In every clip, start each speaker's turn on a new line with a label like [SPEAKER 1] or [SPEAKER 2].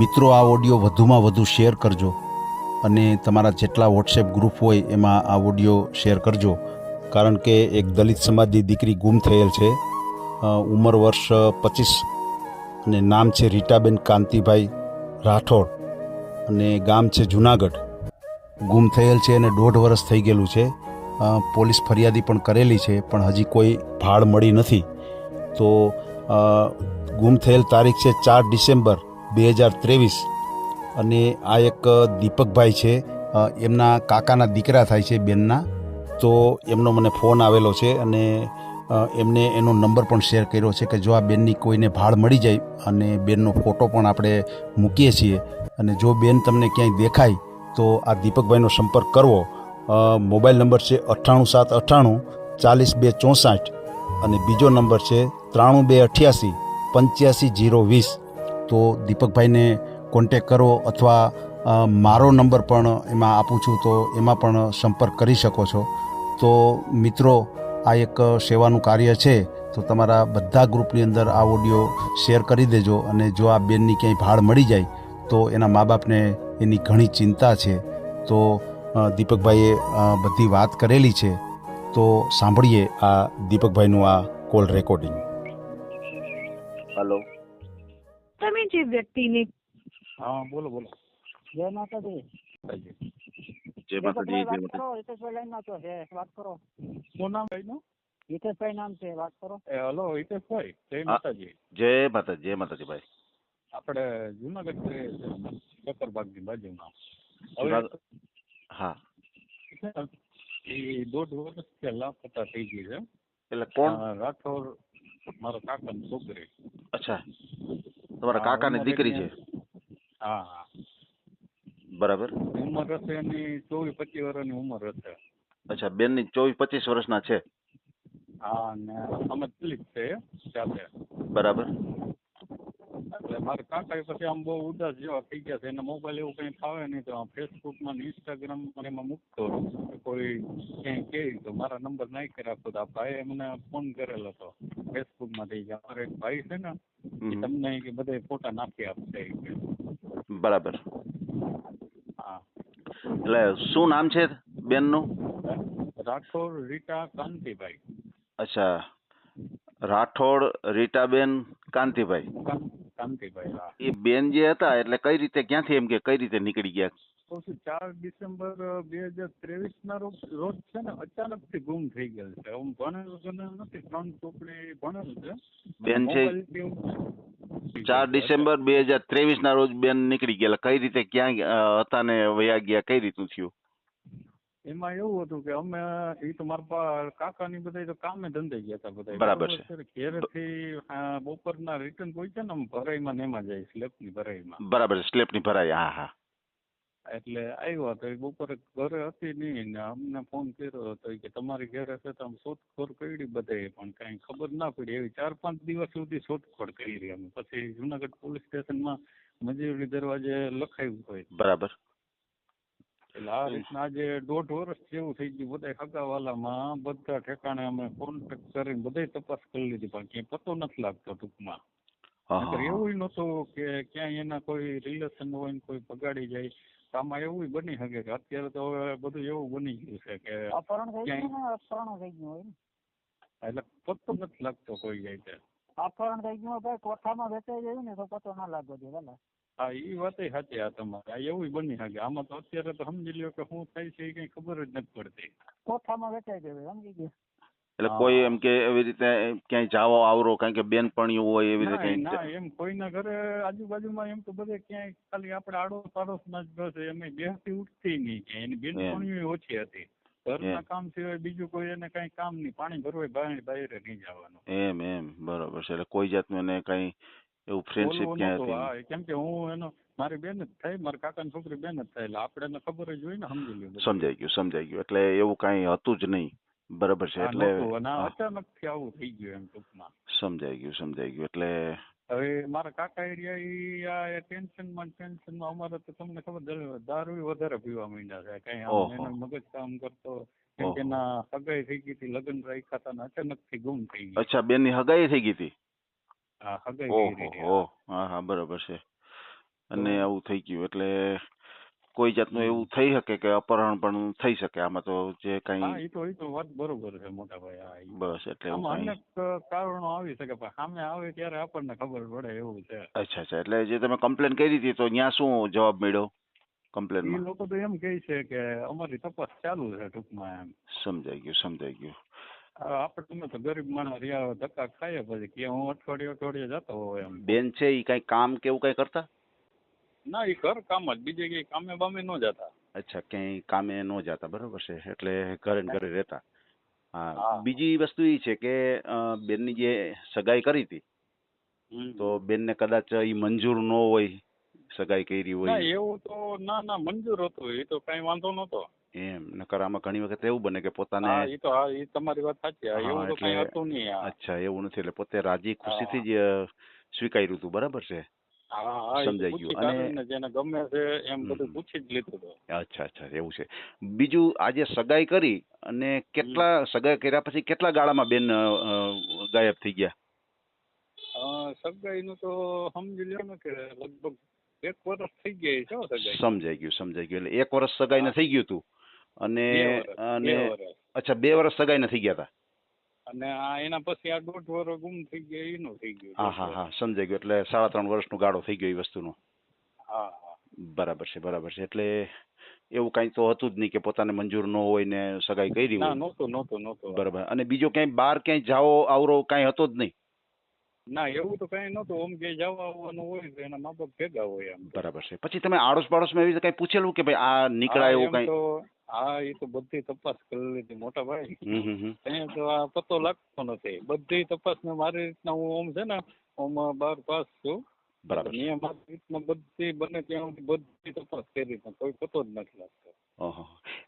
[SPEAKER 1] મિત્રો, આ ઓડિયો વધુમાં વધુ શેર કરજો અને તમારા જેટલા વોટ્સએપ ગ્રુપ હોય, એમાં આ ઓડિયો શેર કરજો. કારણ કે એક દલિત સમાજની દીકરી ગુમ થયેલ છે. ઉંમર વર્ષ પચીસ અને નામ છે રીટાબેન કાંતિભાઈ રાઠોડ અને ગામ છે જુનાગઢ. ગુમ થયેલ છે અને દોઢ વર્ષ થઈ ગયેલું છે. પોલીસ ફરિયાદી પણ કરેલી છે, પણ હજી કોઈ ભાળ મળી નથી. તો ગુમ થયેલ તારીખ છે ચાર ડિસેમ્બર બે હજાર ત્રેવીસ. અને આ એક દીપકભાઈ છે. એમના કાકાના દીકરા થાય છે બેનના. તો એમનો મને ફોન આવેલો છે અને એમને એનો નંબર પણ શેર કર્યો છે કે જો આ બેનની કોઈને ભાળ મળી જાય અને બેનનો ફોટો પણ આપણે મૂકીએ છીએ અને જો બેન તમને ક્યાંય દેખાય તો આ દીપકભાઈનો સંપર્ક કરવો. મોબાઈલ નંબર છે અઠ્ઠાણું સાત અઠ્ઠાણું ચાલીસ બે ચોસઠ અને બીજો નંબર છે ત્રાણું બે અઠ્યાસી પંચ્યાસી જીરો વીસ. તો દીપકભાઈને કોન્ટેક કરો અથવા મારો નંબર પણ એમાં આપું છું તો એમાં પણ સંપર્ક કરી શકો છો. તો મિત્રો, આ એક સેવાનું કાર્ય છે, તો તમારા બધા ગ્રુપની અંદર આ ઓડિયો શેર કરી દેજો અને જો આ બેનની ક્યાંય ભાળ મળી જાય, તો એના મા બાપને એની ઘણી ચિંતા છે. તો દીપકભાઈએ બધી વાત કરેલી છે. તો સાંભળીએ આ દીપકભાઈનું આ કોલ રેકોર્ડિંગ
[SPEAKER 2] હલો
[SPEAKER 3] તમે જે વ્યક્તિને
[SPEAKER 4] હા બોલો બોલો.
[SPEAKER 5] જય માતાજી.
[SPEAKER 2] જય માતાજી જય માતાજી.
[SPEAKER 5] હિતેશભાઈ લાઈનમાં તો છે વાત કરો.
[SPEAKER 4] શું નામ ભાઈનું?
[SPEAKER 5] હિતેશભાઈ નામ છે વાત કરો.
[SPEAKER 4] એ હલો હિતેશભાઈ. જય માતાજી.
[SPEAKER 2] જય માતાજી જય માતાજી ભાઈ.
[SPEAKER 4] આપણે જુનાગઢ છે સક્કરબાગની બાજુમાં. હવે
[SPEAKER 2] હા.
[SPEAKER 4] એ દોઢ વર્ષ પહેલા પતા થઈ ગઈ છે.
[SPEAKER 2] એટલે કોણ?
[SPEAKER 4] રાઠોડ મારો કાકાની છોકરી.
[SPEAKER 2] અચ્છા. તમારા
[SPEAKER 4] કાકા
[SPEAKER 2] કાકાની દીકરી છે?
[SPEAKER 4] હા હા.
[SPEAKER 2] બરાબર.
[SPEAKER 4] ઉંમર હશે એની ચોવીસ પચીસ વર્ષની ઉંમર હશે.
[SPEAKER 2] અચ્છા બેનની ચોવીસ પચીસ વર્ષના છે?
[SPEAKER 4] હા ને અમે દલિત છે સાથે.
[SPEAKER 2] બરાબર.
[SPEAKER 4] એટલે મારા કાકા પછી આમ બહુ ઉદાસ જેવા થઈ ગયા છે. એને મોબાઈલ એવું કંઈ ફાવે નહીં તો ફેસબુકમાં ને ઇન્સ્ટાગ્રામ પર એમાં મૂકતો રહું. કે કોઈ ક્યાંય કહે તો મારા નંબર નાખી રાખો તો આ ભાઈએ મને ફોન કરેલો હતો ફેસબુકમાંથી કે અમારો એક ભાઈ છે ને એ
[SPEAKER 2] હમ.
[SPEAKER 4] તમને કે બધા ફોટા નાખી આપશે. એ કે.
[SPEAKER 2] બરાબર.
[SPEAKER 4] હા.
[SPEAKER 2] એટલે શું નામ છે બેનનું?
[SPEAKER 4] રાઠોડ રીટા કાંતિભાઈ.
[SPEAKER 2] અચ્છા. રાઠોડ રીટાબેન કાંતિભાઈ.
[SPEAKER 4] કાં-
[SPEAKER 2] એ બેન જે હતા એટલે કઈ રીતે ક્યાંથી એમ કે કઈ રીતે નીકળી ગયા?
[SPEAKER 4] ચાર ડિસેમ્બર બે હજાર ત્રેવીસ ના રોજ છે ને અચાનકથી ગુમ થઈ ગયેલ છે. હું ભણેલું ગણેલું નથી ત્રણ ચોપડી ભણેલું છે.
[SPEAKER 2] બેન છે ચાર ડિસેમ્બર બે હજાર ત્રેવીસ ના રોજ બેન નીકળી ગયા કઈ રીતે ક્યાં હતા ને વયા ગયા કઈ રીતનું થયું?
[SPEAKER 4] એમાં એવું હતું કે અમે એ તો મારા પા કાકાની બધા તો કામે ધંધે ગયા હતા બધા
[SPEAKER 2] બરાબર છે.
[SPEAKER 4] ઘેરેથી અ, બપોરના રિટર્ન કોઈ છે ને ભરાઈમાં ને એમાં જાય સ્લેબની ભરાઈમાં.
[SPEAKER 2] બરાબર છે સ્લેપની ભરાઈ હા હા.
[SPEAKER 4] એટલે આવ્યો તો બપોરે ઘરે હતી નહીં ને અમને ફોન કર્યો હતો કે તમારી ઘરે છે તો આમ શોધખોળ કરી બધે પણ કાંઈ ખબર ના પડી. એવી ચાર પાંચ દિવસ સુધી શોધખોળ કરી અમે. પછી જુનાગઢ પોલીસ સ્ટેશનમાં મજૂરી દરવાજે લખાયું હોય.
[SPEAKER 2] બરાબર.
[SPEAKER 4] એટલે આ રીતના આજે દોઢ વર્ષ જેવું થઈ ગયું બધા હગાવાલામાં બધા ઠેકાણે અમે કોન્ટેક્ટ કરીને બધાય તપાસ કરી લીધી પણ ક્યાંય પતો નથી લાગતો ટૂંકમાં.
[SPEAKER 2] હા,
[SPEAKER 4] એવું નહોતું કે ક્યાંય એના કોઈ રિલેશન હોય ને કોઈ બગાડી જાય. તો આમાં એવું બની શકે કે અત્યારે તો હવે બધું એવું બની ગયું છે કે
[SPEAKER 5] અપહરણ થઈ ગયું અપહરણ થઈ ગયું હોય
[SPEAKER 4] એટલે પતો નથી લાગતો કોઈ જાય છે
[SPEAKER 5] અપહરણ થઈ ગયું હોય ભાઈ કોઠામાં વેચાઈ જાય ને તો પતો ના લાગવો જોઈએ ભલે.
[SPEAKER 4] હા એ વાતે સાચી આ તમારે. એવું બની શકે. આમાં તો અત્યારે તો સમજી લ્યો કે શું થાય છે એ કઈ ખબર જ નથી પડતી.
[SPEAKER 5] કોઠામાં વેચાઈ જાય સમજી ગયા?
[SPEAKER 2] એટલે કોઈ એમ કે એવી રીતે ક્યાંય જાવો આવરો કારણ કે બેન હોય એવી રીતે
[SPEAKER 4] ના એમ કોઈના ઘરે આજુબાજુમાં એમ તો બધે ક્યાંય ખાલી આપણે આડો પાડોશમાં જ બસ એમ બેસતી ઉઠતી નહીં ક્યાંય. એની બેનપણીઓ ઓછી હતી. ઘરના. કામ સિવાય બીજું કોઈ એને કઈ કામ નહીં. પાણી ભરવાય બહાર બહાર નહીં જવાનું.
[SPEAKER 2] એમ એમ. બરોબર છે. એટલે કોઈ જાતનું એને કઈ એવું ફ્રેન્ડશિપ ક્યાં હતી?
[SPEAKER 4] કેમ કે હું એનો મારી બેન જ થાય મારા કાકાની છોકરી બેન જ થાય એટલે આપણે ખબર જ હોય ને સમજી લીધું
[SPEAKER 2] સમજાઈ ગયું સમજાઈ ગયું. એટલે એવું કઈ હતું જ નહીં. બરાબર છે એટલે અચાનક
[SPEAKER 4] અચાનકથી આવું થઈ ગયું એમ ટૂંકમાં.
[SPEAKER 2] સમજાઈ ગયું સમજાઈ ગયું એટલે
[SPEAKER 4] હવે મારા કાકા એરિયા ઈ આ ટેન્શનમાં ટેન્શનમાં અમારે તો તમને ખબર દારૂ વધારે પીવા માંડ્યા છે. કઈ એનો મગજ કામ કરતો. એના સગાઈ થઈ ગઈ હતી લગ્ન રાખ્યા હતા અચાનકથી ગુમ થઈ ગઈ
[SPEAKER 2] અચ્છા બેનની હગાઈ થઈ ગઈ હતી? ઓહો હા. હા. બરાબર છે. અને આવું થઈ ગયું એટલે કોઈ જાતનું એવું થઈ શકે કે અપહરણ પણ થઈ શકે? આમાં તો જે
[SPEAKER 4] હા
[SPEAKER 2] કાંઈ
[SPEAKER 4] એ તો એ તો વાત બરોબર છે મોટા ભાઈ હા ઈ.
[SPEAKER 2] બસ એટલે એવું
[SPEAKER 4] આમાં
[SPEAKER 2] કાંઈ.
[SPEAKER 4] અનેક કારણો આવી શકે પણ સામે આવે ત્યારે આપણને ખબર પડે એવું છે.
[SPEAKER 2] અચ્છા અચ્છા. એટલે જે તમે કમ્પ્લેન કરી હતી તો ત્યાં શું જવાબ મળ્યો
[SPEAKER 4] એ
[SPEAKER 2] કમ્પ્લેનમાં?
[SPEAKER 4] લોકો તો એમ કહે છે કે અમારી તપાસ ચાલુ છે ટૂંકમાં એમ.
[SPEAKER 2] સમજાઈ ગયું સમજાઈ ગયું.
[SPEAKER 4] આપણે તમે તો ગરીબ માણસ રહ્યા ધક્કા ખાઈએ પછી. કે હું અઠવાડિયે અઠવાડિયે જતો હોઉં એમ.
[SPEAKER 2] બેન છે એ કાંઈ કામ કે એવું કાંઈ કરતા?
[SPEAKER 4] ના એ ઘર કામ જ. બીજે કઈ કામે બામે ન જતા.
[SPEAKER 2] અચ્છા ક્યાંય કામે ન જતા બરોબર છે. એટલે ઘરે ને ઘરે રહેતા. હા. બીજી વસ્તુ એ છે કે બેનની જે સગાઈ કરી હતી. તો બેનને કદાચ એ મંજૂર ન હોય સગાઈ કરી હોય.
[SPEAKER 4] એવું તો ના ના મંજૂર હતું. એ તો કઈ વાંધો નતો
[SPEAKER 2] એમ. નકર આમાં ઘણી વખત એવું બને કે પોતાને
[SPEAKER 4] હા એ તો હા એ તમારી વાત સાચી. હા, એવું તો કઈ હતું નહીં હા
[SPEAKER 2] અચ્છા એવું નથી. એટલે પોતે રાજી ખુશીથી જ અ, સ્વીકાર્યું હતું. બરાબર છે?
[SPEAKER 4] હા હા એ તો
[SPEAKER 2] સમજાઈ
[SPEAKER 4] પૂછી
[SPEAKER 2] ગયું. અને-
[SPEAKER 4] કાઢીને જેને ગમે છે એમ બધું
[SPEAKER 2] હમ.
[SPEAKER 4] પૂછી જ લીધું હતું.
[SPEAKER 2] અચ્છા અચ્છા એવું છે. બીજું આજે સગાઈ કરી અને કેટલા સગાઈ કર્યા પછી કેટલા ગાળામાં બેન અ, અ, ગાયબ થઈ ગયા?
[SPEAKER 4] અ, સગાઈનું તો સમજી લ્યો ને કે લગભગ એક વર્ષ થઈ ગયા છે હો સગાઈ.
[SPEAKER 2] સમજાઈ ગયું સમજાઈ ગયું. એટલે એક વર્ષ સગાઈને થઈ ગયું હતું અને અને. અચ્છા બે વર્ષ સગાઈને થઈ ગયા હતા
[SPEAKER 4] અને આ એના પછી આ દોઢ વર્ષ ગુમ થઈ ગયા એનું થઈ ગયું
[SPEAKER 2] હા હા હા સમજાઈ ગયું. એટલે સાડા ત્રણ વર્ષનો ગાળો થઈ ગયો એ વસ્તુનો.
[SPEAKER 4] હા હા.
[SPEAKER 2] બરાબર છે બરાબર છે. એટલે એવું કાંઈ તો હતું જ નહીં કે પોતાને મંજૂર ન હોય ને સગાઈ કરી હોય.
[SPEAKER 4] નહોતું નહોતું નહોતું.
[SPEAKER 2] બરાબર. અને બીજો ક્યાંય બહાર ક્યાંય જાઓ આવરો કાંઈ હતો જ નહીં?
[SPEAKER 4] ના એવું તો કઈ નહોતું. ઓમ કે જવા આવવાનું હોય તો એના મા બાપ ભેગા હોય એમ
[SPEAKER 2] બરાબર છે. પછી તમે આડોશ પાડોશમાં એવી રીતે કાંઈ પૂછેલું કે ભાઈ આ નીકળાય એવું કાંઈ?
[SPEAKER 4] હા એ તો બધી તપાસ કરી લીધી મોટા ભાઈ. તો આ પતો લાગતો નથી. બધી તપાસ ને મારી રીતના હું ઓમ છે ને ઓમ બાર પાસ છું.
[SPEAKER 2] બરાબર.
[SPEAKER 4] અહીંયા મારી રીતના બધી બને ત્યાં સુધી બધી તપાસ કરી પણ કોઈ પતો જ નથી લાગતો.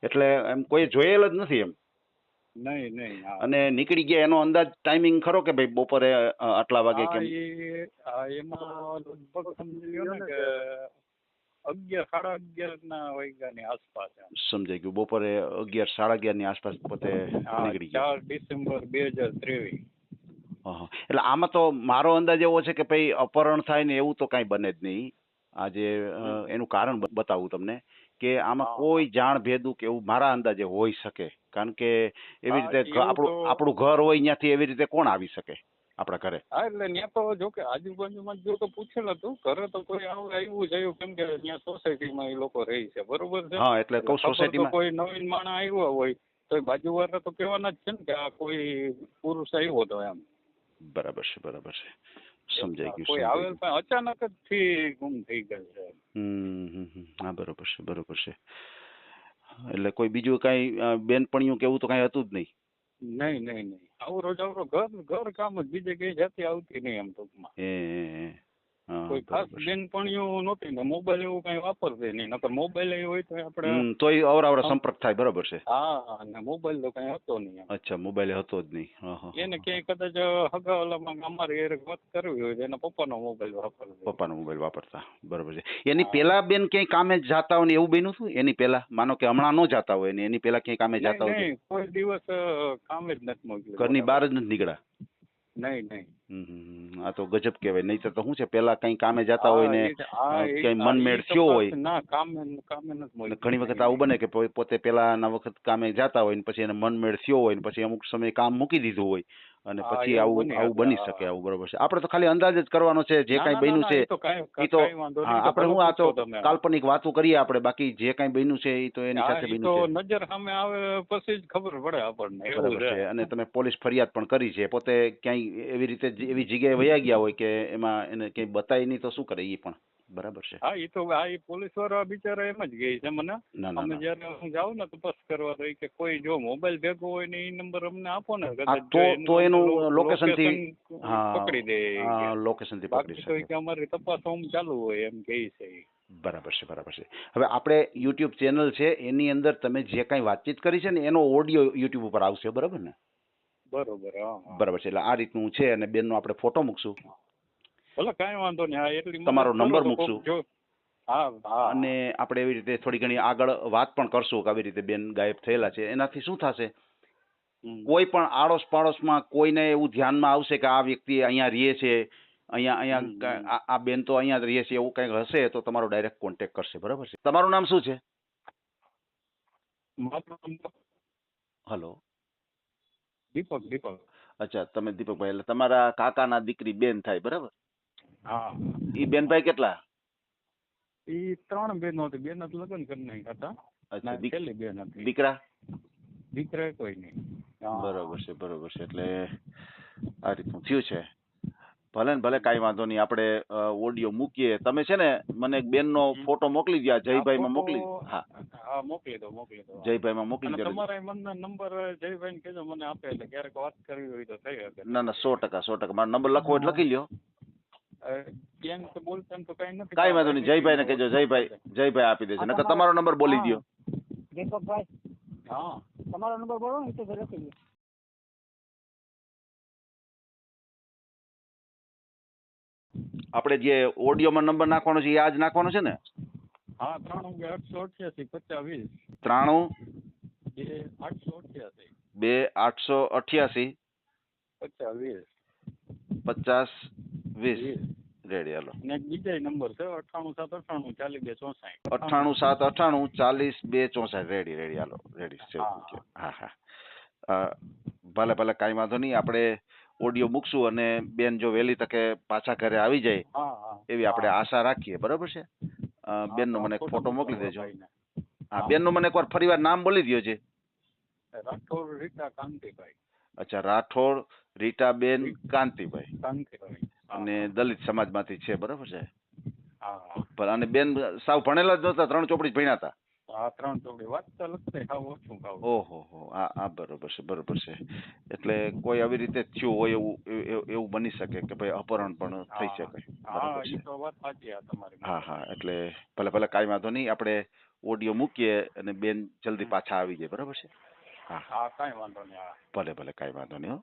[SPEAKER 2] એટલે એમ કોઈ જોયેલ જ નથી એમ?
[SPEAKER 4] નહીં નહીં
[SPEAKER 2] અને નીકળી ગયા એનો અંદાજ ટાઈમિંગ ખરો કે ભાઈ બપોરે આટલા વાગે કેમ?
[SPEAKER 4] એમાં લગભગ સમજી લ્યો ને કે અગિયાર સાડા અગિયાર ના વાગ્યાની આસપાસ
[SPEAKER 2] સમજાઈ ગયું. બપોરે અગિયાર સાડા અગિયારની આસપાસ પોતે નીકળી ગયા.
[SPEAKER 4] ચાર ડિસેમ્બર બે હજાર ત્રેવીસ.
[SPEAKER 2] એટલે આમાં તો મારો અંદાજ એવો છે કે ભાઈ અપહરણ થાય ને એવું તો કાંઈ બને જ નહીં. આજે એનું કારણ બતાવું તમને કે આમાં કોઈ જાણ ભેદું કે એવું મારા અંદાજે હોઈ શકે. કારણ કે એવી રીતે આપણું આપણું ઘર હોય ત્યાંથી એવી રીતે કોણ આવી શકે? આપણા ઘરે?
[SPEAKER 4] હા એટલે ત્યાં તો જો કે આજુબાજુમાં જો તો પૂછેલ હતું ઘરે તો કોઈ આવું આવ્યું જયું કેમ કે ત્યાં સોસાયટીમાં એ લોકો રહે છે બરોબર છે?
[SPEAKER 2] હા એટલે
[SPEAKER 4] તો
[SPEAKER 2] સોસાયટીમાં
[SPEAKER 4] કોઈ નવીન માણસ આવ્યો હોય તો એ બાજુવાળા તો કહેવાના જ છે ને કે આ કોઈ પુરુષ આવ્યો હતો એમ.
[SPEAKER 2] બરાબર છે બરાબર છે. સમજાઈ ગયું
[SPEAKER 4] કોઈ આવેલ પણ અચાનક જ થી ગુમ થઈ ગયેલ છે.
[SPEAKER 2] હમ. હા બરોબર છે બરોબર છે. એટલે કોઈ બીજું કાંઈ બેનપણીયું કે એવું તો કાંઈ હતું જ નહીં?
[SPEAKER 4] નહીં નહીં નહીં. આવરો જાવરો ઘર ઘર કામ જ બીજે કઈ જાતી આવતી નહીં એમ ટૂંકમાં. કોઈ ખાસ. બેનપણીઓ નહોતી ને મોબાઈલ એવું કઈ વાપરતી નહીં નકર મોબાઈલ એ હોય તો આપણે
[SPEAKER 2] તો તોય અવરાવરા સંપર્ક થાય બરોબર છે.
[SPEAKER 4] હા અને મોબાઈલ તો કઈ હતો નહીં
[SPEAKER 2] અચ્છા મોબાઈલ હતો જ નહીં.
[SPEAKER 4] એને ક્યાંય કદાચ હગાવલામાં અમારી એ વાત કરવી હોય એના પપ્પાનો મોબાઈલ વાપરતો
[SPEAKER 2] પપ્પાનો મોબાઈલ વાપરતા બરાબર છે. એની. પેલા બેન ક્યાંય કામે જાતા હોય ને એવું બન્યું હતું એની પેલા? માનો કે હમણાં ન જાતા હોય ને એની પેલા ક્યાંય કામે જાતા હોય
[SPEAKER 4] નહીં કોઈ દિવસ કામે જ નથી મોકલ્યું
[SPEAKER 2] ઘરની બહાર જ નથી નીકળ્યા?
[SPEAKER 4] નહીં નહીં.
[SPEAKER 2] આ તો ગજબ કહેવાય. નહીં તો શું છે? પેલા કઈ કામે જાતા હોય ને
[SPEAKER 4] કઈ
[SPEAKER 2] મનમેળ થયો હોય.
[SPEAKER 4] ના કામે કામે નથી
[SPEAKER 2] ઘણી વખત આવું બને કે પોતે પેલાના વખત કામે જાતા હોય ને પછી એને મનમેળ થયો હોય ને પછી અમુક સમય કામ મૂકી દીધું હોય. અને પછી આવું
[SPEAKER 4] બની
[SPEAKER 2] આવું બની શકે આવું બરોબર છે. આપણે તો ખાલી અંદાજ જ કરવાનો છે જે કાંઈ બન્યું છે
[SPEAKER 4] એ તો
[SPEAKER 2] આપણે હું આ તો. કાલ્પનિક વાતો કરીએ આપણે બાકી જે કાંઈ બન્યું છે એ તો એની સાથે બન્યું છે.
[SPEAKER 4] નજર સામે આવે પછી જ ખબર પડે આપણને
[SPEAKER 2] બરાબર છે. અને તમે પોલીસ ફરિયાદ પણ કરી છે પોતે ક્યાંય એવી રીતે એવી જગ્યાએ વયા ગયા હોય કે એમાં એને ક્યાંય બતાય નહીં તો શું કરે એ પણ? બરાબર છે.
[SPEAKER 4] હા એ તો આ એ પોલીસવાળા બિચારા એમ જ ગઈ છે મને. અમે જયારે હું જાઉં ને તપાસ કરવા તો કે કોઈ જો મોબાઈલ ભેગો હોય ને એ નંબર અમને આપો ને
[SPEAKER 2] તો- તો એનું લોકેશન થી-
[SPEAKER 4] પકડી દે.
[SPEAKER 2] લોકેશનથી પકડી શકે.
[SPEAKER 4] કે અમારી તપાસ ઓમ ચાલુ હોય એમ કહે છે
[SPEAKER 2] બરાબર છે બરાબર છે. હવે આપણે યુટ્યુબ ચેનલ છે એની અંદર તમે જે કાંઈ વાતચીત કરી છે ને એનો ઓડિયો યુટ્યુબ ઉપર આવશે બરાબર ને?
[SPEAKER 4] બરોબર.
[SPEAKER 2] બરાબર છે એટલે આ રીતનું છે અને બેનનો આપણે ફોટો મૂકશું.
[SPEAKER 4] ભલે કાંઈ વાંધો નહીં. હા એટલી
[SPEAKER 2] તમારો નંબર મૂકશું.
[SPEAKER 4] જો હા હા.
[SPEAKER 2] અને આપણે એવી રીતે થોડી ઘણી આગળ વાત પણ કરશું કે આવી રીતે બેન ગાયબ થયેલા છે. એનાથી શું થશે? કોઈ પણ આડોશ પાડોશમાં કોઈને એવું ધ્યાનમાં આવશે કે આ વ્યક્તિ અહીંયા રહે છે અહીંયા અહીંયા. આ બેન તો અહીંયા જ રહીએ છે એવું કંઈક હશે તો તમારો ડાયરેક્ટ કોન્ટેક્ટ કરશે બરાબર છે? તમારું નામ શું છે? હલો.
[SPEAKER 4] દીપક દીપક.
[SPEAKER 2] અચ્છા તમે દીપકભાઈ એટલે તમારા કાકાના દીકરી બેન થાય બરાબર?
[SPEAKER 4] હા.
[SPEAKER 2] ઈ બેનભાઈ કેટલા?
[SPEAKER 4] ઈ ત્રણ બહેનો હતી. બેન જ લગ્ન કરી નાખ્યા હતા. છેલ્લી બેન હતી.
[SPEAKER 2] દીકરા?
[SPEAKER 4] દીકરા કોઈ નહીં.
[SPEAKER 2] બરોબર છે બરોબર છે. એટલે આ રીતનું થયું છે. ભલે ને ભલે કાંઈ વાંધો નહીં. આપણે ઓડિયો મૂકીએ. તમે છે ને મને એક બેનનો
[SPEAKER 4] નો
[SPEAKER 2] ફોટો મોકલી દ્યા. જયભાઈ
[SPEAKER 4] માં
[SPEAKER 2] મોકલી હા.
[SPEAKER 4] હા મોકલી દો મોકલી દો.
[SPEAKER 2] જયભાઈમાં મોકલી દો
[SPEAKER 4] તમારા મને નંબર જયભાઈ ને કહેજો મને આપે. એટલે ક્યારેક વાત કરવી હોય તો થઈ શકે.
[SPEAKER 2] ના ના સો ટકા સો ટકા. મારો નંબર લખવો એટલે લખી લ્યો.
[SPEAKER 4] કેમ તો બોલતા તો કઈ નથી
[SPEAKER 2] કાંઈ વાંધો નહીં. જયભાઈ ને કહેજો જયભાઈ જયભાઈ આપી દેશે નકર તમારો નંબર બોલી દ્યો.
[SPEAKER 5] દીપકભાઈ?
[SPEAKER 4] હા.
[SPEAKER 5] તમારો નંબર બોલો ને તો લખી દો
[SPEAKER 2] આપણે જે ઓડિયોમાં નંબર નાખવાનો છે એ આજ નાખવાનો છે ને?
[SPEAKER 4] હા ત્રાણું બે આઠસો અઠ્યાસી પચાસ વીસ
[SPEAKER 2] ત્રાણું?
[SPEAKER 4] બે આઠસો અઠ્યાસી.
[SPEAKER 2] બે આઠસો અઠ્યાસી.
[SPEAKER 4] પચાસ વીસ
[SPEAKER 2] પચાસ વીસ. રેડી હાલો.
[SPEAKER 4] ને બીજા નંબર છે અઠ્ઠાણું સાત અઠ્ઠાણું ચાલીસ બે ચોસાઠ.
[SPEAKER 2] અઠ્ઠાણું સાત અઠ્ઠાણું ચાલીસ બે ચોસાઠ. રેડી રેડી હાલો. રેડી
[SPEAKER 4] હા.
[SPEAKER 2] હા. ભલે ભલે કાંઈ વાંધો નહીં. આપણે ઓડિયો મૂકશું અને બેન જો વહેલી તકે પાછા ઘરે આવી જાય એવી આપણે આશા રાખીએ. બરોબર છે? બેન બેનનો મને એક ફોટો મોકલી દેજો. હા
[SPEAKER 4] બેન
[SPEAKER 2] બેનનું મને એકવાર ફરીવાર નામ બોલી દો છે
[SPEAKER 4] રાઠોડ રીટા કાંતિભાઈ.
[SPEAKER 2] અચ્છા રાઠોડ રીટાબેન કાંતિભાઈ.
[SPEAKER 4] કાંતિભાઈ.
[SPEAKER 2] અને દલિત સમાજમાંથી છે બરોબર છે?
[SPEAKER 4] હા.
[SPEAKER 2] અને બેન સાવ ભણેલા જ નહોતા ત્રણ ચોપડી ભણ્યા હતા?
[SPEAKER 4] ત્રણ ચોપડી. વાંચતા લખતા હાવ ઓછું ખાવ
[SPEAKER 2] ઓહો હો આ આ બરોબર છે બરોબર છે. એટલે કોઈ આવી રીતે થયું હોય એવું એવું- બની શકે કે ભાઈ અપહરણ પણ થઈ. શકે?
[SPEAKER 4] હા એ તો વાત સાચી તમારી
[SPEAKER 2] હા હા એટલે ભલે ભલે કાંઈ વાંધો નહીં આપણે ઓડિયો મૂકીએ અને બેન જલ્દી પાછા આવી જાય બરોબર છે? હા હા.
[SPEAKER 4] કાંઈ વાંધો નહીં
[SPEAKER 2] ભલે ભલે કાંઈ વાંધો નહીં
[SPEAKER 4] હા.